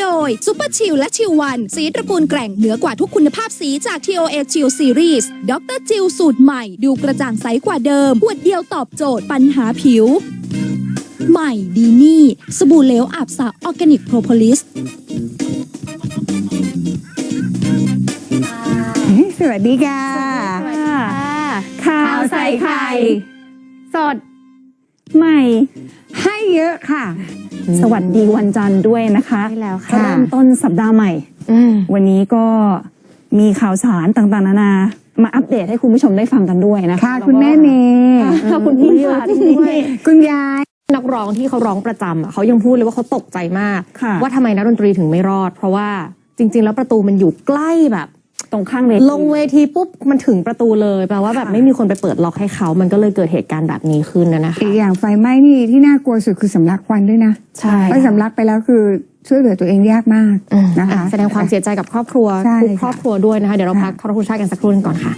โดยซูเปอร์ชิลและชิลวัน สีตระกูลแกร่งเหนือกว่าทุกคุณภาพสีจาก TOA Chill Series ดรจิลสูตรใหม่ ดูกระจ่างใสกว่าเดิมขวดเดียวตอบโจทย์ปัญหาผิว ใหม่ดีนี่ สบู่เหลวอาบสระออร์แกนิกโพรโพลิสสวัสดีค่ะ ข่าวใส่ไข่ สด ใหม่ให้ เยอะค่ะ สวัสดีวันจันทร์ด้วยนะคะใช่แล้วค่ะเริ่มต้นสัปดาห์ใหม่วันนี้ก็มีข่าวสารต่างๆ นานา มาอัปเดตให้คุณผู้ชมได้ฟังกันด้วยนะคะค่ะคุณแม่เมย์ค่ะคุณพี่ค่ะด้วยคุณยายนักร้องที่เขาร้องประจำอะเขายังพูดเลยว่าเขาตกใจมากค่ะว่าทำไมนักดนตรีถึงไม่รอด เพราะว่าจริง ๆ แล้วประตูมันอยู่ใกล้แบบ ตรงข้างเวทีลงเวทีปุ๊บมันถึงประตูเลยแปลว่าแบบไม่มีคนไปเปิดล็อกให้เขา มันก็เลยเกิดเหตุการณ์แบบนี้ขึ้นนะนะคะอีกอย่างไฟไหม้นี่ที่น่ากลัวสุดคือสำลักควันด้วยนะใช่เพราะสำลักไปแล้วคือช่วยเหลือตัวเองยากมากอืมนะคะอะแสดงความเสียใจกับครอบครัวใช่ทุกครอบครัวด้วยนะคะ เดี๋ยวเราพักค่ะเคารพธงชาติกันสักครู่หนึงก่อนค่ะ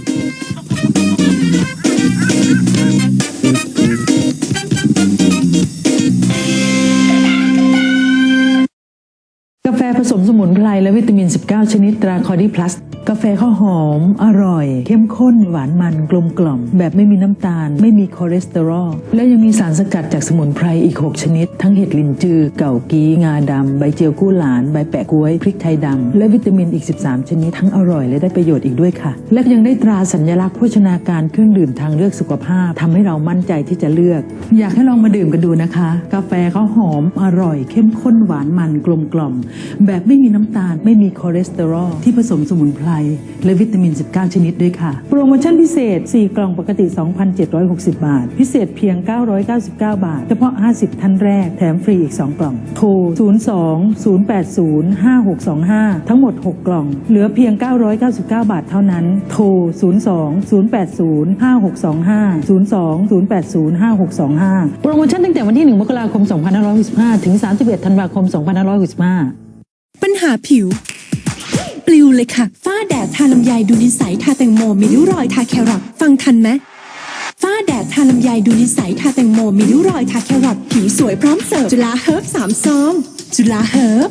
สมุนไพรและวิตามิน 19 ชนิดตราคอดีพลัสกาแฟข้าวหอม อร่อย เข้มข้น หวานมันกลมกล่อม แบบไม่มีน้ำตาล ไม่มีคอเลสเตอรอล และยังมีสารสกัดจากสมุนไพรอีก 6 ชนิด ทั้งเห็ดลินจือ เก่ากีงาดำ ใบเจียวกู้หลาน ใบแปะกล้วย พริกไทยดำ และวิตามินอีก 13 ชนิด ทั้งอร่อยและได้ประโยชน์อีกด้วยค่ะ และยังได้ตราสัญลักษณ์โภชนาการเครื่องดื่มทางเลือกสุขภาพทำให้เรามั่นใจที่จะเลือก อยากให้ลองมาดื่มกันดูนะคะ กาแฟข้าวหอ มอร่อย เข้มข้นหวานมันกลมกล่อม แบบไม่มีน้ำตาลไม่มีคอเลสเตอรอลที่ผสมสมุนไพร และวิตามิน 19 ชนิดด้วยค่ะ โปรโมชั่นพิเศษ 4 กล่องปกติ 2,760 บาท พิเศษเพียง 999 บาท เฉพาะ 50 ท่านแรก แถมฟรีอีก 2 กล่อง โทร 02 080 5625 ทั้งหมด 6 กล่อง เหลือเพียง 999 บาทเท่านั้น โทร 02 080 5625 02 080 5625 โปรโมชั่นตั้งแต่วันที่ 1 มกราคม25 ถึง 31 ธันวาคม 2565 ปัญหาผิว ปลิวเลยค่ะ ฝ้าแดดทาลำไยดูนิสัยทาแตงโมมีริ้วรอยทาแครอทฟังทันไหมฝ้าแดดทาลำไยดูนิสัยทาแตงโมมีริ้วรอยทาแครอทผิวสวยพร้อมเสิร์ฟจุฬาเฮิร์บสามซองจุฬาเฮิร์บ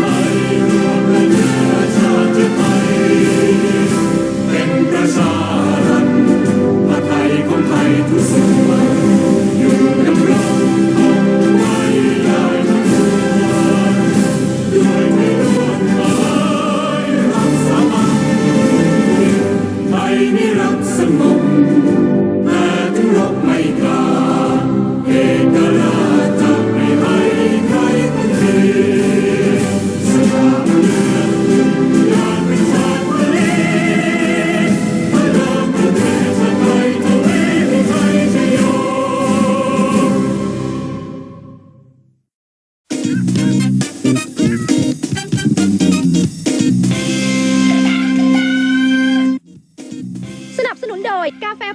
สงบแต่ถึงรบไม่กล้า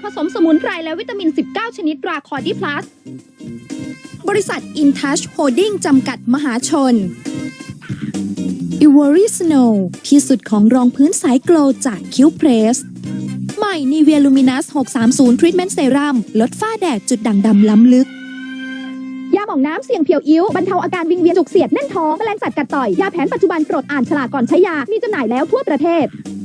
ผสมสมุนไพรและวิตามิน 19 ชนิดตราคอร์ดีพลัส บริษัทอินทัชโฮดดิ้งจำกัดมหาชน i v o r y Snow ที่สุดของรองพื้นสายโกลจากคิวเพรส ใหม่นีเวียลูมินัส630ทรีทเมนต์เซรั่มลดฝ้าแดดจุดด่างดำล้ำลึก ยาหมองน้ำเสี่ยงเพียวอิ้ว บรรเทาอาการวิงเวียนจุกเสียดแน่นท้องแมลงสัตว์กัดต่อย ยาแผนปัจจุบันโปรดอ่านฉลากก่อนใช้ยา มีจำหน่ายแล้วทั่วประเทศค่ะ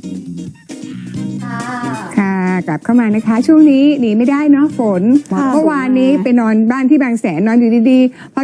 กลับเข้ามานะคะ ช่วงนี้หนีไม่ได้เนาะฝนค่ะเมื่อวานนี้ไปนอนบ้านที่บางแสนนอนอยู่ดีๆพอ